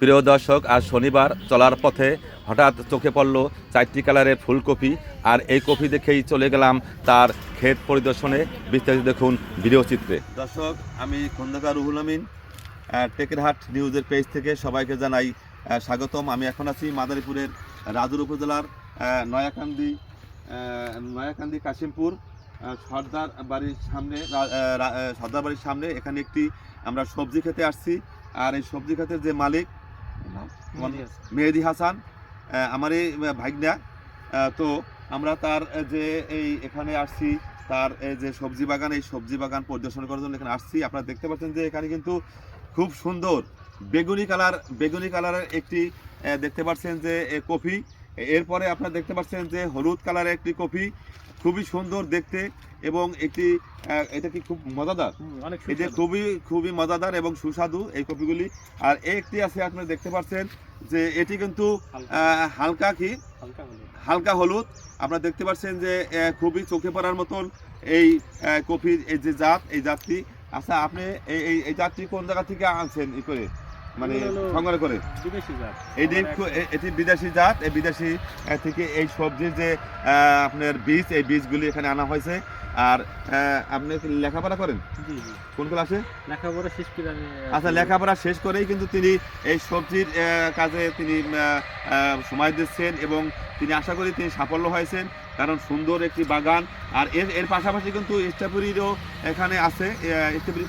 প্রিয় দর্শক, আজ শনিবার চলার পথে হঠাৎ চোখে পড়ল চারটি কালারের ফুলকপি আর এই কপি দেখেই চলে গেলাম তার ক্ষেত পরিদর্শনে। বিস্তারিত দেখুন ভিডিও চিত্রে। দর্শক, আমি খন্দকার রুহুল আমিন টেকেরহাট নিউজের পেজ থেকে সবাইকে জানাই স্বাগতম। আমি এখন আছি মাদারীপুরের রাজুর উপজেলার নয়াকান্দি নয়াকান্দি কাশিমপুর সর্দার বাড়ির সামনে সর্দার বাড়ির সামনে। এখানে একটি আমরা সবজি খেতে আসছি। আর এই সবজি খাতের যে মালিক মেহেদি হাসান আমার এই ভাগ্না তো আমরা তার যে এই এখানে আসছি তার যে সবজি বাগান এই সবজি বাগান পরিদর্শন করার জন্য এখানে আসছি। আপনারা দেখতে পাচ্ছেন যে এখানে কিন্তু খুব সুন্দর বেগুনি কালার বেগুনি কালারের একটি দেখতে পাচ্ছেন যে কফি এরপরে আপনারা দেখতে পাচ্ছেন যে হলুদ কালারের একটি কফি খুবই সুন্দর দেখতে এবং একটি এটা কি খুব মজাদার? যে খুবই খুবই মজাদার এবং সুস্বাদু এই কপিগুলি আর একটি আছে আপনারা দেখতে পাচ্ছেন যে এটি কিন্তু আহ, হালকা কি? হালকা হলুদ। আপনারা দেখতে পাচ্ছেন যে খুবই চোখে পড়ার মতন এই কফির এই যে জাত এই জাতটি। আচ্ছা আপনি এই এই- এই জাতটি কোন জায়গা থেকে আনছেন ই করে? মানে সংগ্রহ করে। বিদেশি জাত। এটি এটি বিদেশি জাত এই বিদেশি থেকে এই সবজির যে আপনার বীজ এই বীজগুলি এখানে আনা হয়েছে। আর আপনি লেখাপড়া করেন? কোন ক্লাসে? লেখাপড়া শেষ করে আচ্ছা লেখাপড়া শেষ করেই কিন্তু তিনি এই সবজির কাজে তিনি সময় দিচ্ছেন এবং তিনি আশা করি তিনি সাফল্য হয়েছেন। কারণ সুন্দর একটি বাগান। আর এর এর পাশাপাশি কিন্তু স্ট্রবেরিরও এখানে আছে। স্ট্রবেরি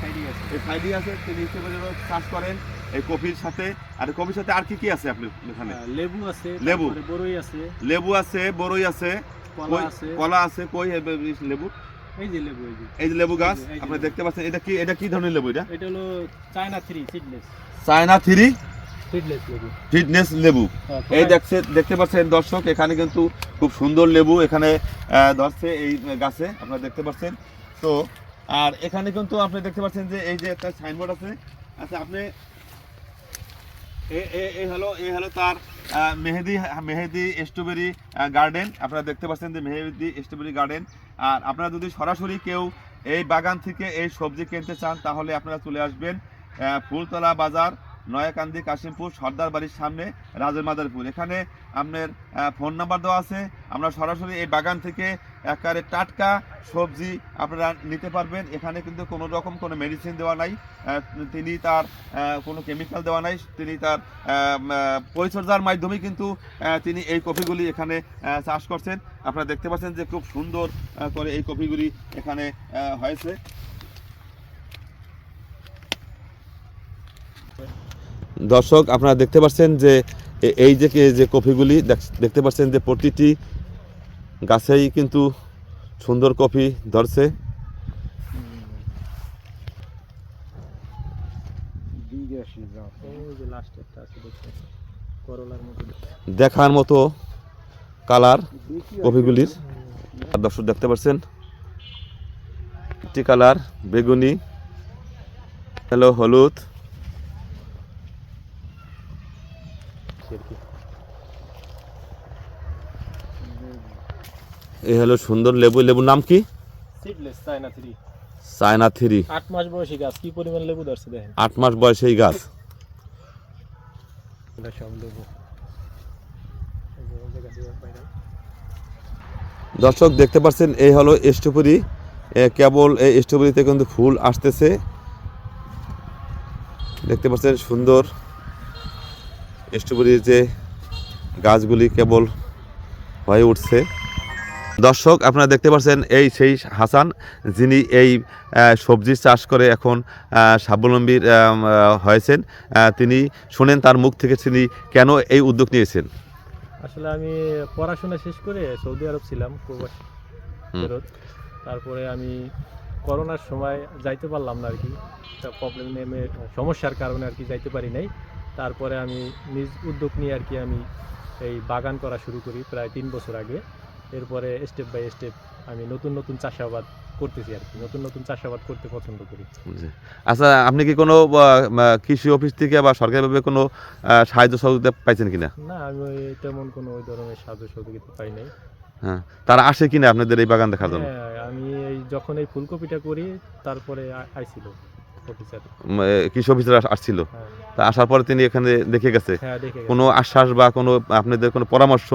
সাইডে আছে। এই সাইডে আছে। তিনি স্ট্রবেরিরও চাষ করেন এই কফির সাথে। আর কফির সাথে আর কি কি আছে আপনি এখানে? লেবু আছে লেবু। বরই আছে। লেবু আছে বরই আছে। কলা আছে। কলা আছে কই? লেবু। এই যে লেবু এই যে। লেবু গাছ আপনি দেখতে পাচ্ছেন এটা কি এটা কি ধরনের লেবু এটা? এটা হলো China three seedless. China three. Fitness লেবু। হ্যাঁ, এই দেখছে দেখতে পাচ্ছেন দর্শক এখানে কিন্তু খুব সুন্দর লেবু এখানে ধরছে এই গাছে আপনারা দেখতে পাচ্ছেন। তো আর এখানে কিন্তু আপনি দেখতে পাচ্ছেন যে এই যে একটা সাইনবোর্ড আছে। আচ্ছা আপনি এ- এ- এই হলো এই হলো তার মেহেদি মেহেদি স্ট্রবেরি গার্ডেন আপনারা দেখতে পাচ্ছেন যে মেহেদি স্ট্রবেরি গার্ডেন আর আপনারা যদি সরাসরি কেউ এই বাগান থেকে এই সবজি কিনতে চান তাহলে আপনারা চলে আসবেন ফুলতলা বাজার নয়াকান্দি, কাশিমপুর, সর্দার বাড়ির সামনে রাজের মাদারপুর। এখানে আপনার ফোন নাম্বার দেওয়া আছে। আমরা সরাসরি এই বাগান থেকে একেবারে টাটকা সবজি আপনারা নিতে পারবেন। এখানে কিন্তু কোনো রকম কোনো মেডিসিন দেওয়া নাই। তিনি তার কোনো কেমিক্যাল দেওয়া নাই। তিনি তার পরিচর্যার মাধ্যমে কিন্তু তিনি এই কফিগুলি এখানে চাষ করছেন। আপনারা দেখতে পাচ্ছেন যে খুব সুন্দর করে এই কফিগুলি এখানে হয়েছে। দর্শক, আপনারা দেখতে পাচ্ছেন যে এই যে যে কফিগুলি দেখ- দেখতে পাচ্ছেন যে প্রতিটি গাছেই কিন্তু সুন্দর কফি ধরছে। দেখার মতো কালার কফিগুলির। দর্শক, দেখতে পাচ্ছেন? একটি কালার বেগুনি হ্যালো হলুদ। এই হলো সুন্দর লেবু। লেবুর নাম কি? Seedless China three China three আট মাস বয়সী গাছ কি পরিমাণ লেবু ধরছে দেখেন? আট মাস বয়সে এই গাছ সব লেবু। দর্শক দেখতে পাচ্ছেন এই হলো স্ট্রবেরি কেবল এই স্ট্রবেরিতে কিন্তু ফুল আসতেছে। দেখতে পাচ্ছেন সুন্দর। স্ট্রবেরির যে গাছগুলি কেবল হয়ে উঠছে। দর্শক আপনারা দেখতে পাচ্ছেন এই সেই হাসান যিনি এই আহ, সবজির চাষ করে এখন স্বাবলম্বী হয়েছেন। তিনি শুনেন তার মুখ থেকে তিনি কেন এই উদ্যোগ নিয়েছেন? আসলে আমি পড়াশোনা শেষ করে সৌদি আরব ছিলাম প্রবাস ফেরত। তারপরে আমি করোনার সময় যাইতে পারলাম না আর কি। একটা প্রবলেম নেমে সমস্যার কারণে আর কি যাইতে পারি নাই। তারপরে আমি নিজ উদ্যোগ নিয়ে আর কি আমি এই বাগান করা শুরু করি প্রায় তিন বছর আগে। এরপরে স্টেপ বাই স্টেপ আমি নতুন নতুন চাষাবাদ করতেছি আর কি নতুন নতুন চাষাবাদ করতে পছন্দ করি। আচ্ছা আপনি কি কোনো কৃষি অফিস থেকে বা সরকারিভাবে কোনো সাহায্য সহযোগিতা পাইছেন কিনা? না আমি তেমন কোনো ওই ধরনের সাহায্য সহযোগিতা পাই নাই। হ্যাঁ তারা আসে কিনা আপনাদের এই বাগান দেখার জন্য? হ্যাঁ আমি এই যখন এই ফুলকপিটা করি তারপরে আইছিল। কৃষি অফিসার আসছিল। হ্যাঁ। তা আসার পরে তিনি এখানে দেখে গেছে। হ্যাঁ দেখে গেছে। কোনো আশ্বাস বা কোনো আপনাদের কোনো পরামর্শ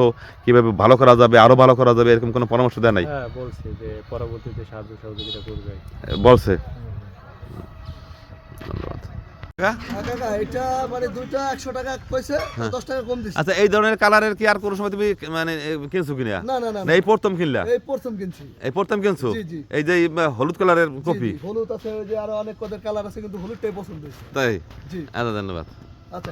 কীভাবে ভালো করা যাবে আরও ভালো করা যাবে এরকম কোনো পরামর্শ দেয় নাই? হ্যাঁ বলছে যে পরবর্তীতে সাহায্য সহযোগিতা করবে। বলছে। আচ্ছা এই ধরনের কালারের কি আর কোনো সময় তুমি মানে কিনছো কিনা? না না এই প্রথম কিনলা? এই প্রথম কিনছি। এই প্রথম কিনছো। এই যে হলুদ কালারের কপি? হলুদ আছে ওই যে আরও অনেক কদের কালার আছে কিন্তু হলুদটাই পছন্দ তাই? জি। আচ্ছা ধন্যবাদ। আচ্ছা।